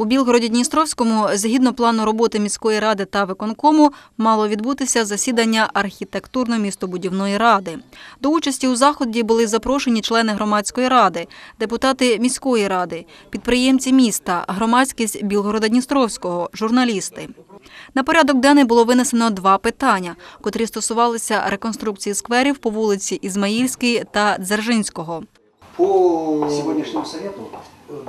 У Білгороді-Дністровському, згідно плану роботи міської ради та виконкому, мало відбутися засідання архітектурно-містобудівної ради. До участі у заході були запрошені члени громадської ради, депутати міської ради, підприємці міста, громадськість Білгорода-Дністровського, журналісти. На порядок денний було винесено два питання, котрі стосувалися реконструкції скверів по вулиці Ізмаїльській та Дзержинського. По сегодняшнему совету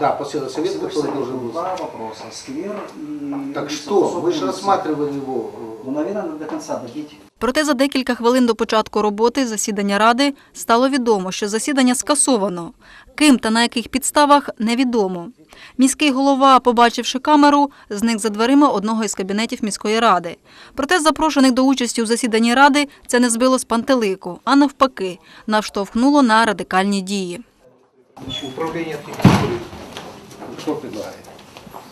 Да, после совета, который совет должен был. два вопроса. Сквер и... Так и что, вы же улица. рассматривали его. Ну, наверное, надо до конца дойти. Проте за декілька хвилин до початку роботи засідання ради стало відомо, що засідання скасовано. Ким та на яких підставах невідомо. Міський голова, побачивши камеру, зник за дверима одного із кабінетів міської ради. Проте запрошених до участі у засіданні ради це не збило з пантелику, а навпаки, навштовхнуло на радикальні дії. Управление архитектуры что предлагает?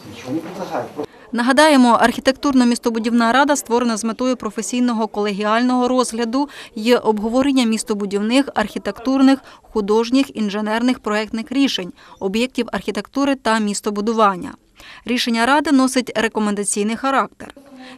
Ничего не предлагает. Нагадаємо, архітектурно-містобудівна рада створена з метою професійного колегіального розгляду і обговорення містобудівних, архітектурних, художніх, інженерних проектних рішень, об'єктів архітектури та містобудування. Рішення ради носить рекомендаційний характер.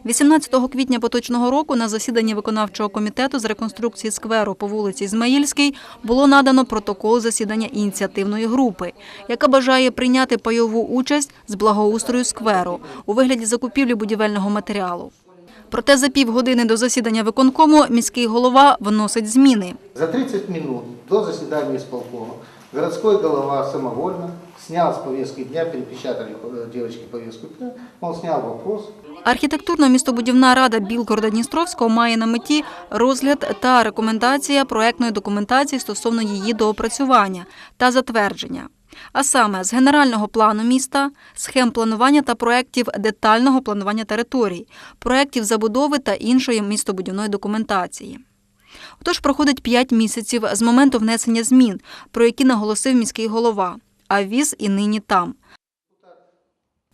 18 квітня поточного року на засіданні виконавчого комітету з реконструкції скверу по вулиці Ізмаїльській було надано протокол засідання ініціативної групи, яка бажає прийняти пайову участь з благоустрою скверу у вигляді закупівлі будівельного матеріалу. Проте за півгодини до засідання виконкому міський голова вносить зміни. За 30 минут до заседания исполкома городской голова самовольно снял с повестки дня, перепечатали э, девочки повестку дня, он снял вопрос, Архітектурно-містобудівна рада Білгорода-Дністровського має на меті розгляд та рекомендація проектної документації стосовно її доопрацювання та затвердження. А саме з генерального плану міста, схем планування та проєктів детального планування територій, проєктів забудови та іншої містобудівної документації. Отож, проходить 5 місяців з моменту внесення змін, про які наголосив міський голова, а віз і нині там.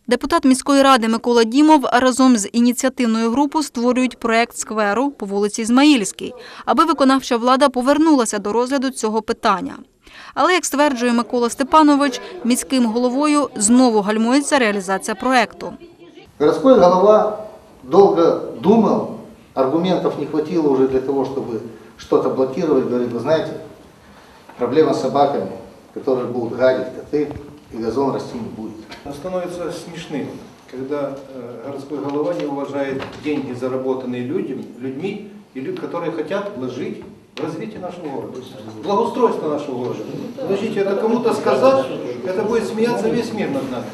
Депутат міської ради Микола Дімов разом з ініціативною групою створюють проект скверу по вулиці Ізмаїльській, аби виконавча влада повернулася до розгляду цього питання. Але, як стверджує Микола Степанович, міським головою знову гальмується реалізація проекту. Городской голова долго думал, аргументов не хватило уже для того, чтобы что-то блокировать. Говорит, вы знаете, проблема с собаками, которые будут гадить коты, и газон расти не будет. становится смешным, когда э, городской голова не уважает деньги, заработанные людям, людьми, и люди, которые хотят вложить в развитие нашего города, в благоустройство нашего города. Подождите, это кому-то сказать, это будет смеяться весь мир над нами.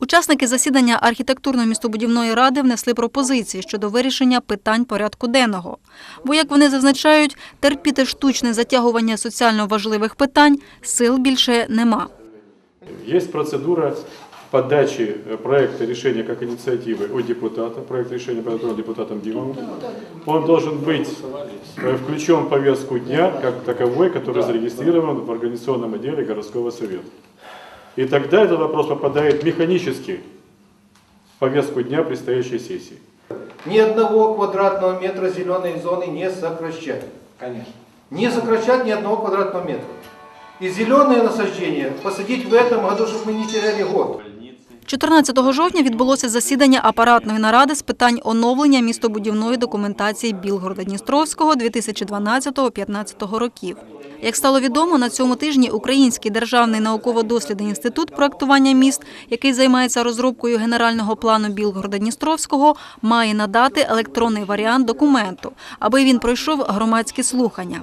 Учасники засідання архітектурно-містобудівної ради внесли пропозиції щодо вирішення питань порядку денного. Бо, як вони зазначають, терпіти штучне затягування соціально важливих питань сил більше нема. Есть процедура подачи э, проекта решения как инициативы от депутата, проект решения подготовлен депутатом Димовым. Он должен быть э, включен в повестку дня как таковой, который зарегистрирован в организационном отделе городского совета. И тогда этот вопрос попадает механически в повестку дня предстоящей сессии. Ни одного квадратного метра зеленой зоны не сокращать. Конечно. Не сокращать ни одного квадратного метра. И зеленые насаждения посадить в этом году, чтобы мы не теряли год. 14 жовтня відбулося засідання апаратної наради з питань оновлення містобудівної документації Білгорода-Дністровського 2012-2015 років. Як стало відомо, на цьому тижні Український державний науково-дослідний інститут проектування міст, який займається розробкою генерального плану Білгорода-Дністровського, має надати електронний варіант документу, аби він пройшов громадські слухання.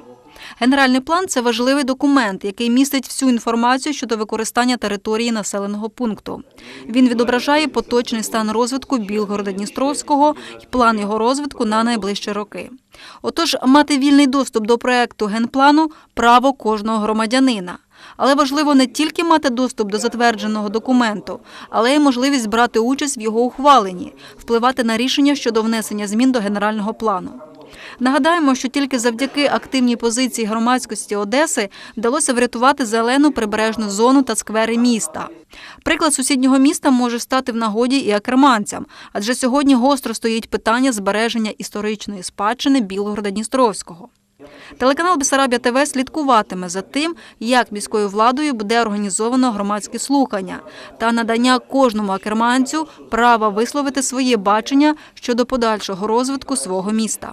Генеральний план це важливий документ, який містить всю інформацію щодо використання території населеного пункту. Він відображає поточний стан розвитку Білгорода-Дністровського і план його розвитку на найближчі роки. Отож, мати вільний доступ до проекту генплану право кожного громадянина. Але важливо не тільки мати доступ до затвердженого документу, але й можливість брати участь в його ухваленні, впливати на рішення щодо внесення змін до генерального плану. Нагадаємо, що тільки завдяки активній позиції громадськості Одеси вдалося врятувати зелену прибережну зону та сквери міста. Приклад сусіднього міста може стати в нагоді і акерманцям, адже сьогодні гостро стоїть питання збереження історичної спадщини Білгорода Дністровського. Телеканал Бесарабія ТВ слідкуватиме за тим, як міською владою буде організовано громадські слухання та надання кожному акерманцю права висловити своє бачення щодо подальшого розвитку свого міста.